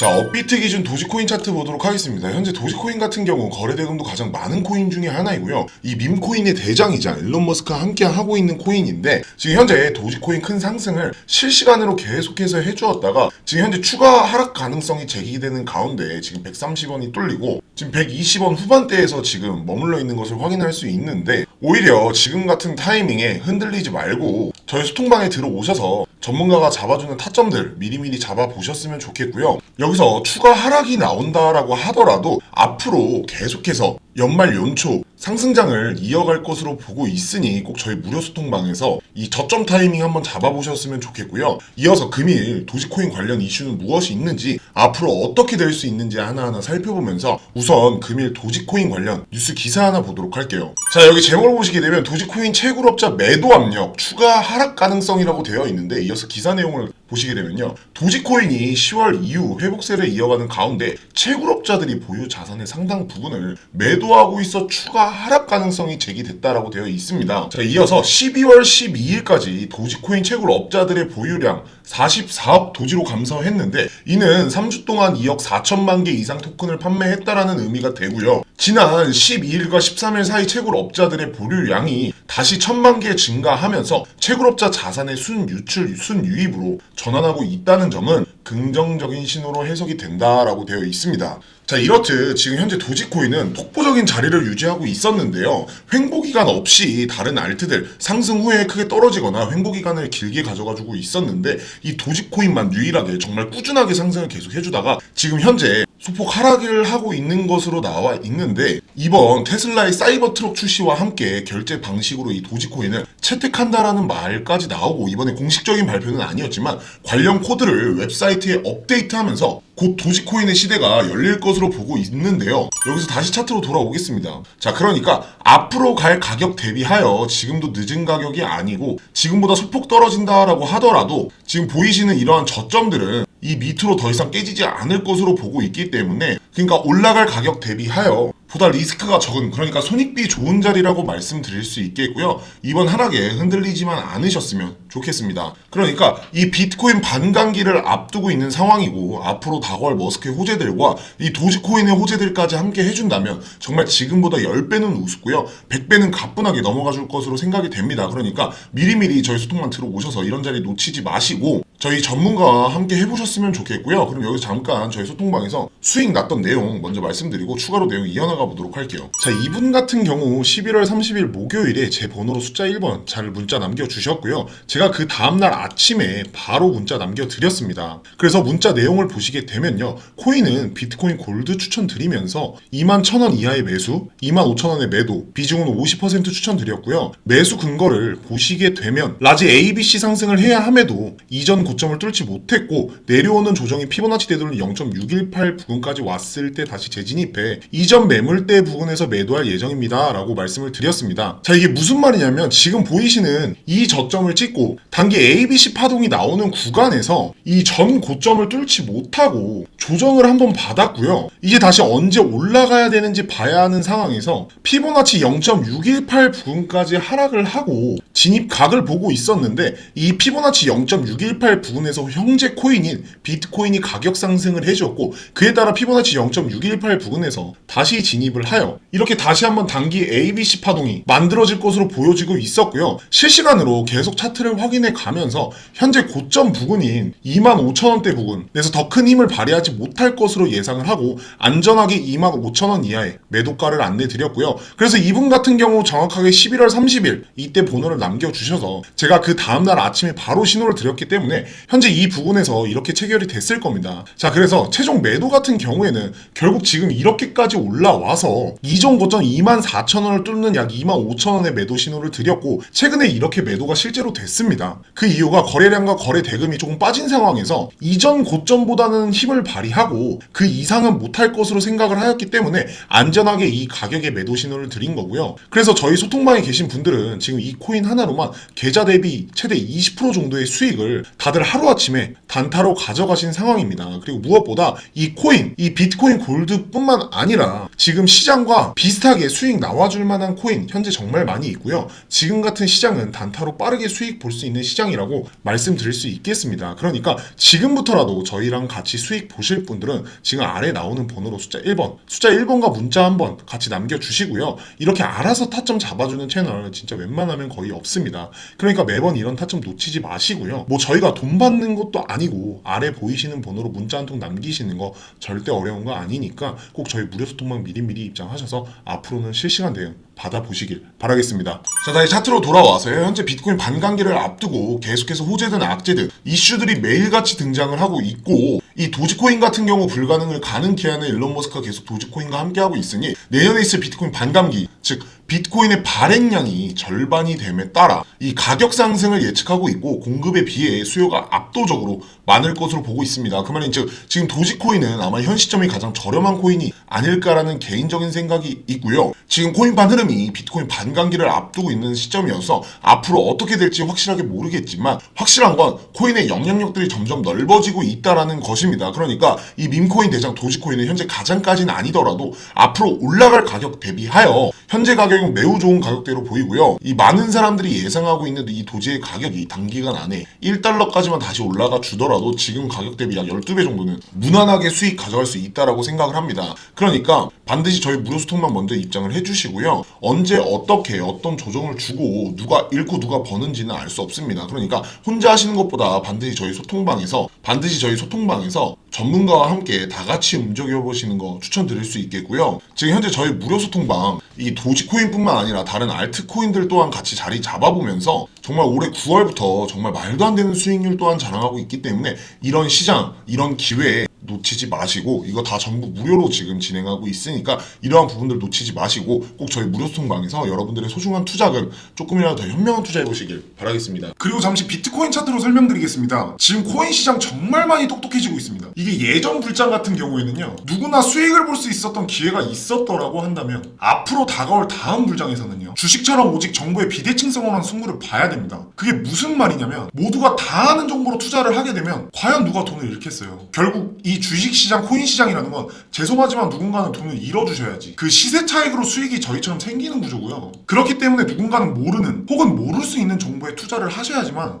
자, 업비트 기준 도지코인 차트 보도록 하겠습니다. 현재 도지코인 같은 경우 거래 대금도 가장 많은 코인 중에 하나이고요. 이 밈코인의 대장이자 일론 머스크와 함께 하고 있는 코인인데 지금 현재 도지코인 큰 상승을 실시간으로 계속해서 해주었다가 지금 현재 추가 하락 가능성이 제기되는 가운데 지금 130원이 뚫리고 지금 120원 후반대에서 지금 머물러 있는 것을 확인할 수 있는데 오히려 지금 같은 타이밍에 흔들리지 말고 저희 소통방에 들어오셔서 전문가가 잡아주는 타점들 미리미리 잡아보셨으면 좋겠고요. 여기서 추가 하락이 나온다라고 하더라도 앞으로 계속해서 연말 연초 상승장을 이어갈 것으로 보고 있으니 꼭 저희 무료 소통방에서 이 저점 타이밍 한번 잡아보셨으면 좋겠고요. 이어서 금일 도지코인 관련 이슈는 무엇이 있는지 앞으로 어떻게 될 수 있는지 하나하나 살펴보면서 우선 금일 도지코인 관련 뉴스 기사 하나 보도록 할게요. 자 여기 제목을 보시게 되면 도지코인 채굴업자 매도 압력 추가 하락 가능성이라고 되어 있는데 이어서 기사 내용을 보시게 되면요. 도지코인이 10월 이후 회복세를 이어가는 가운데 채굴업자들이 보유 자산의 상당 부분을 매도하고 있어 추가 하락 가능성이 제기됐다라고 되어 있습니다. 자, 이어서 12월 12일까지 도지코인 채굴업자들의 보유량 44억 도지로 감소했는데 이는 3주 동안 2억 4천만 개 이상 토큰을 판매했다라는 의미가 되고요. 지난 12일과 13일 사이 채굴업자들의 보유량이 다시 1천만 개 증가하면서 채굴업자 자산의 순유출, 순유입으로 전환하고 있다는 점은 긍정적인 신호로 해석이 된다라고 되어 있습니다. 자, 이렇듯 지금 현재 도지코인은 독보적인 자리를 유지하고 있었는데요. 횡보 기간 없이 다른 알트들 상승 후에 크게 떨어지거나 횡보 기간을 길게 가져가지고 있었는데 이 도지코인만 유일하게 정말 꾸준하게 상승을 계속 해주다가 지금 현재 소폭 하락을 하고 있는 것으로 나와 있는데 이번 테슬라의 사이버 트럭 출시와 함께 결제 방식으로 이 도지코인을 채택한다라는 말까지 나오고 이번에 공식적인 발표는 아니었지만 관련 코드를 웹사이트에 업데이트하면서 곧 도지코인의 시대가 열릴 것으로 보고 있는데요. 여기서 다시 차트로 돌아오겠습니다. 자, 그러니까 앞으로 갈 가격 대비하여 지금도 늦은 가격이 아니고 지금보다 소폭 떨어진다라고 하더라도 지금 보이시는 이러한 저점들은 이 밑으로 더 이상 깨지지 않을 것으로 보고 있기 때문에 그러니까 올라갈 가격 대비하여 보다 리스크가 적은 그러니까 손익비 좋은 자리라고 말씀드릴 수 있겠고요. 이번 하락에 흔들리지만 않으셨으면 좋겠습니다. 그러니까 이 비트코인 반감기를 앞두고 있는 상황이고 앞으로 다가올 머스크의 호재들과 이 도지코인의 호재들까지 함께 해준다면 정말 지금보다 10배는 우습고요. 100배는 가뿐하게 넘어가 줄 것으로 생각이 됩니다. 그러니까 미리미리 저희 소통만 들어오셔서 이런 자리 놓치지 마시고 저희 전문가와 함께 해보셨으면 좋겠고요. 그럼 여기서 잠깐 저희 소통방에서 수익 났던 내용 먼저 말씀드리고 추가로 내용 이어나가 보도록 할게요. 자, 이분 같은 경우 11월 30일 목요일에 제 번호로 숫자 1번 잘 문자 남겨주셨고요. 제가 그 다음날 아침에 바로 문자 남겨드렸습니다. 그래서 문자 내용을 보시게 되면요. 코인은 비트코인 골드 추천드리면서 2만 1,000원 이하의 매수, 2만 5천원의 매도, 비중은 50% 추천드렸고요. 매수 근거를 보시게 되면 라지 ABC 상승을 해야 함에도 이전 고점을 뚫지 못했고 내려오는 조정이 피보나치 되돌린 0.618 부근까지 왔을 때 다시 재진입해 이전 매물 대 부근에서 매도할 예정입니다. 라고 말씀을 드렸습니다. 자, 이게 무슨 말이냐면 지금 보이시는 이 저점을 찍고 단기 ABC 파동이 나오는 구간에서 이 전 고점을 뚫지 못하고 조정을 한번 받았고요. 이게 다시 언제 올라가야 되는지 봐야 하는 상황에서 피보나치 0.618 부근까지 하락을 하고 진입각을 보고 있었는데 이 피보나치 0.618 부근에서 형제 코인인 비트코인이 가격 상승을 해줬고 그에 따라 피보나치 0.618 부근에서 다시 진입 을 하여 이렇게 다시 한번 단기 ABC 파동이 만들어질 것으로 보여지고 있었고요. 실시간으로 계속 차트를 확인해 가면서 현재 고점 부근인 25,000원대 부근에서 더 큰 힘을 발휘하지 못할 것으로 예상을 하고 안전하게 25,000원 이하의 매도가를 안내 드렸고요. 그래서 이분 같은 경우 정확하게 11월 30일 이때 번호를 남겨주셔서 제가 그 다음날 아침에 바로 신호를 드렸기 때문에 현재 이 부분에서 이렇게 체결이 됐을 겁니다. 자, 그래서 최종 매도 같은 경우에는 결국 지금 이렇게까지 올라와 서 이전 고점 24,000원을 뚫는 약 25,000원의 매도 신호를 드렸고 최근에 이렇게 매도가 실제로 됐습니다. 그 이유가 거래량과 거래 대금이 조금 빠진 상황에서 이전 고점보다는 힘을 발휘하고 그 이상은 못할 것으로 생각을 하였기 때문에 안전하게 이 가격의 매도 신호를 드린 거고요. 그래서 저희 소통방에 계신 분들은 지금 이 코인 하나 하나로만 계좌 대비 최대 20% 정도의 수익을 다들 하루아침에 단타로 가져가신 상황입니다. 그리고 무엇보다 이 코인, 이 비트코인 골드뿐만 아니라 지금 시장과 비슷하게 수익 나와줄 만한 코인 현재 정말 많이 있고요. 지금 같은 시장은 단타로 빠르게 수익 볼 수 있는 시장이라고 말씀드릴 수 있겠습니다. 그러니까 지금부터라도 저희랑 같이 수익 보실 분들은 지금 아래 나오는 번호로 숫자 1번, 숫자 1번과 문자 한번 같이 남겨주시고요. 이렇게 알아서 타점 잡아주는 채널 진짜 웬만하면 거의 없습니다. 그러니까 매번 이런 타점 놓치지 마시고요. 뭐 저희가 돈 받는 것도 아니고 아래 보이시는 번호로 문자 한 통 남기시는 거 절대 어려운 거 아니니까 꼭 저희 무료 소통방 미리 미리 입장하셔서 앞으로는 실시간 대응 받아보시길 바라겠습니다. 자, 다시 차트로 돌아와서요. 현재 비트코인 반감기를 앞두고 계속해서 호재든 악재든 이슈들이 매일같이 등장을 하고 있고 이 도지코인 같은 경우 불가능을 가능케 하는 일론 머스크가 계속 도지코인과 함께하고 있으니 내년에 있을 비트코인 반감기 즉 비트코인의 발행량이 절반이 됨에 따라 이 가격 상승을 예측하고 있고 공급에 비해 수요가 압도적으로 많을 것으로 보고 있습니다. 그 말인 즉 지금 도지코인은 아마 현 시점이 가장 저렴한 코인이 아닐까라는 개인적인 생각이 있고요. 지금 코인판 흐름이 비트코인 반감기를 앞두고 있는 시점이어서 앞으로 어떻게 될지 확실하게 모르겠지만 확실한 건 코인의 영향력들이 점점 넓어지고 있다라는 것입니다. 그러니까 이 밈코인 대장 도지코인은 현재 가장까지는 아니더라도 앞으로 올라갈 가격 대비하여 현재 가격 은 매우 좋은 가격대로 보이고요. 이 많은 사람들이 예상하고 있는 이 도지의 가격이 단기간 안에 1달러까지만 다시 올라가 주더라도 지금 가격 대비 약 12배 정도는 무난하게 수익 가져갈 수 있다라고 생각을 합니다. 그러니까 반드시 저희 무료 소통만 먼저 입장을 해주시고요. 언제 어떻게 어떤 조정을 주고 누가 잃고 누가 버는지는 알 수 없습니다. 그러니까 혼자 하시는 것보다 반드시 저희 소통방에서 반드시 저희 소통방에서 전문가와 함께 다 같이 움직여 보시는 거 추천드릴 수 있겠고요. 지금 현재 저희 무료 소통방 이 도지코인 뿐만 아니라 다른 알트코인들 또한 같이 자리 잡아보면서 정말 올해 9월부터 정말 말도 안 되는 수익률 또한 자랑하고 있기 때문에 이런 시장, 이런 기회에 놓치지 마시고 이거 다 전부 무료로 지금 진행하고 있으니까 이러한 부분들 놓치지 마시고 꼭 저희 무료 소통방에서 여러분들의 소중한 투자금 조금이라도 더 현명한 투자해 보시길 바라겠습니다. 그리고 잠시 비트코인 차트로 설명드리겠습니다. 지금 코인 시장 정말 많이 똑똑해지고 있습니다. 이게 예전 불장 같은 경우에는요 누구나 수익을 볼 수 있었던 기회가 있었더라고 한다면 앞으로 다가올 다음 불장에서는요 주식처럼 오직 정보의 비대칭성으로한 승부를 봐야 됩니다. 그게 무슨 말이냐면 모두가 다 아는 정보로 투자를 하게 되면 과연 누가 돈을 잃겠어요. 결국 이 주식시장, 코인시장이라는 건 죄송하지만 누군가는 돈을 잃어주셔야지 그 시세 차익으로 수익이 저희처럼 생기는 구조고요. 그렇기 때문에 누군가는 모르는 혹은 모를 수 있는 정보에 투자를 하셔야지만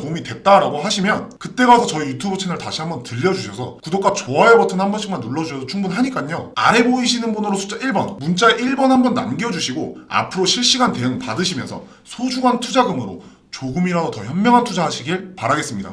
도움이 됐다라고 하시면 그때 가서 저희 유튜브 채널 다시 한번 들려주셔서 구독과 좋아요 버튼 한 번씩만 눌러주셔도 충분하니까요. 아래 보이시는 번호로 숫자 1번 문자 1번 한 번 남겨주시고 앞으로 실시간 대응 받으시면서 소중한 투자금으로 조금이라도 더 현명한 투자하시길 바라겠습니다.